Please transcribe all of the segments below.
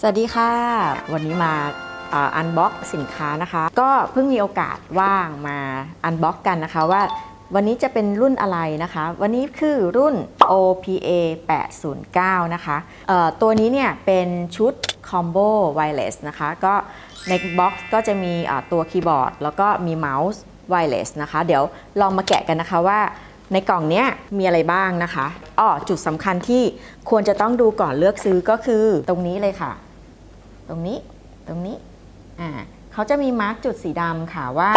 สวัสดีค่ะ วันนี้มาอันบ็อกสินค้านะคะ ก็เพิ่งมีโอกาสว่างมาอันบ็อกกันนะคะว่าวันนี้จะเป็นรุ่นอะไรนะคะ วันนี้คือรุ่น OPA 809 นะคะตัวนี้เนี่ยเป็นชุด Combo Wireless นะคะ ก็ในบ็อกซ์ก็จะมีตัวคีย์บอร์ด แล้วก็มีเมาส์ Wireless นะคะ เดี๋ยวลองมาแกะกันนะคะว่าในกล่องเนี้ยมีอะไรบ้างนะคะอ้อจุดสำคัญที่ควรจะต้องดูก่อนเลือกซื้อก็คือตรงนี้เลยค่ะ ตรงนี้ ตรงนี้ อ่าเขาจะมีมาร์กจุดสีดำค่ะว่า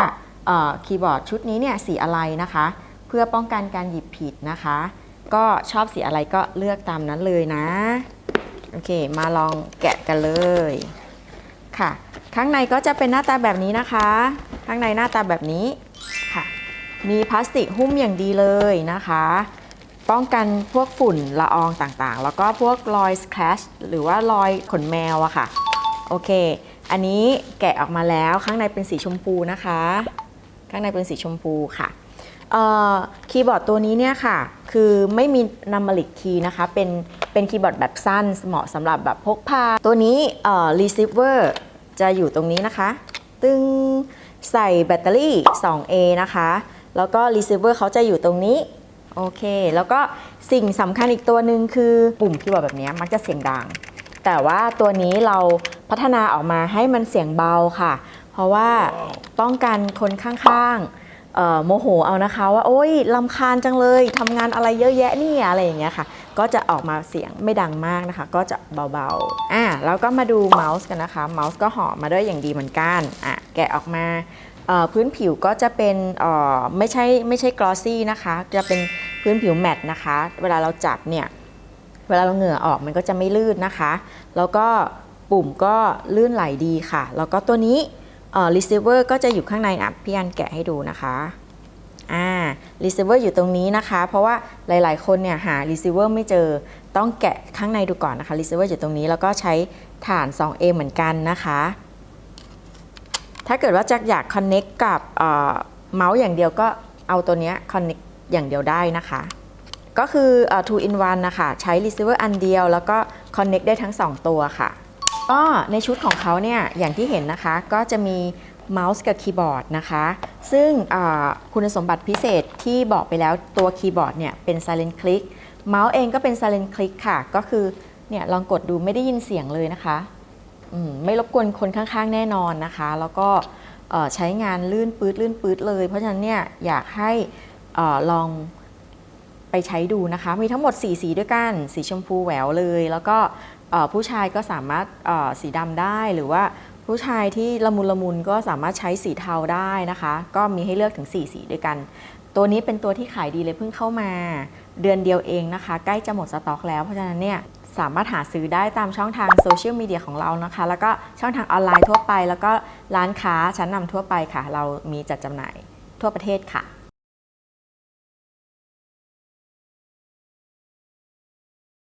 คีย์บอร์ดชุดนี้เนี่ยสีอะไรนะคะ เพื่อป้องกันการหยิบผิดนะคะ ก็ชอบสีอะไรก็เลือกตามนั้นเลยนะ โอเค มาลองแกะกันเลยค่ะ ข้างในก็จะเป็นหน้าตาแบบนี้นะคะ ข้างในหน้าตาแบบนี้ค่ะ มีพลาสติกหุ้มอย่างดีเลยนะคะ ป้องกันพวกฝุ่นละอองต่างๆ แล้วก็พวกรอยสแครชหรือว่ารอยขนแมวอะค่ะ โอเค อันนี้แกะออกมาแล้วข้างในเป็นสีชมพูนะคะ ข้างในเป็นสีชมพูค่ะเอ่อคีย์บอร์ดตัวนี้เนี่ยค่ะ คือไม่มีนัมเบริกคีย์นะคะ เป็นเป็นคีย์บอร์ดแบบสั้นเหมาะสำหรับแบบพกพา ตัวนี้เอ่อ receiver จะอยู่ตรงนี้นะคะ ตึงใส่แบตเตอรี่ 2A นะคะ แล้วก็ receiver เขาจะอยู่ตรงนี้ โอเค แล้วก็สิ่งสำคัญอีกตัวหนึ่งคือปุ่มคีย์บอร์ดแบบนี้มักจะเสียงดัง แต่ว่าตัวนี้เรา พัฒนาออกมาให้มันเสียงเบาค่ะ เพราะว่าป้องกันคนข้างๆเอ่อโมโหเอานะคะว่าโอ๊ยลำคาญจังเลยทำงานอะไรเยอะแยะเนี่ยอะไรอย่างเงี้ยค่ะ ก็จะออกมาเสียงไม่ดังมากนะคะ ก็จะเบาๆอะแล้วก็มาดูเมาส์กันนะคะเมาส์ก็ห่อมาด้วยอย่างดีเหมือนกันอะแกะออกมาเอ่อพื้นผิวก็จะเป็นเอ่อไม่ใช่ไม่ใช่กลอซี่นะคะ จะเป็นพื้นผิวแมตต์นะคะ เวลาเราจับเนี่ย เวลาเราเหงื่อออกมันก็จะไม่ลื่นนะคะ แล้วก็ ปุ่มก็ลื่นไหลดีค่ะ แล้วก็ตัวนี้ receiver ก็จะอยู่ข้างในอะพี่อันแกะให้ดูนะคะอ่า receiver อยู่ตรงนี้นะคะ เพราะว่าหลายๆ คนเนี่ยหา receiver ไม่เจอต้องแกะข้างในดูก่อนนะคะ receiver อยู่ตรงนี้แล้วก็ใช้ฐาน 2A เหมือนกันนะคะ ถ้าเกิดว่าจะอยาก connect กับเมาส์อย่างเดียวก็เอาตัวนี้ connect อย่างเดียวได้นะคะ ก็คือเอ่อ two in one นะคะ ใช้ receiver อันเดียว แล้วก็ connect ได้ทั้ง 2 ตัวค่ะ ก็ในชุดของเขาเนี่ยอย่างที่เห็นนะคะก็จะมีเมาส์กับคีย์บอร์ดนะคะ ซึ่งคุณสมบัติพิเศษที่บอกไปแล้วตัวคีย์บอร์ดเนี่ยเป็น silent click เมาส์เองก็เป็น silent click ค่ะ ก็คือเนี่ยลองกดดูไม่ได้ยินเสียงเลยนะคะมไม่รบกวนคนข้างๆ แน่นอนนะคะ แล้วก็ใช้งานลื่นปื๊ดลื่นปื๊ดเลย เพราะฉะนั้นเนี่ยอยากให้ออลองไปใช้ดูนะคะ มีทั้งหมด 4 สีด้วยกัน สีชมพูแหววเลย แล้วก็ ผู้ชายก็สามารถสีดำได้หรือว่าผู้ชายที่ละมุนละมุนก็สามารถใช้สีเทาได้นะคะ ก็มีให้เลือกถึง 4 สีด้วยกัน ตัวนี้เป็นตัวที่ขายดีเลยเพิ่งเข้ามา เดือนเดียวเองนะคะ ใกล้จะหมดสต็อกแล้วเพราะฉะนั้นเนี่ยสามารถหาซื้อได้ตามช่องทางโซเชียลมีเดียของเรานะคะ แล้วก็ช่องทางออนไลน์ทั่วไป แล้วก็ร้านค้าชั้นนำทั่วไปค่ะ เรามีจัดจำหน่ายทั่วประเทศค่ะ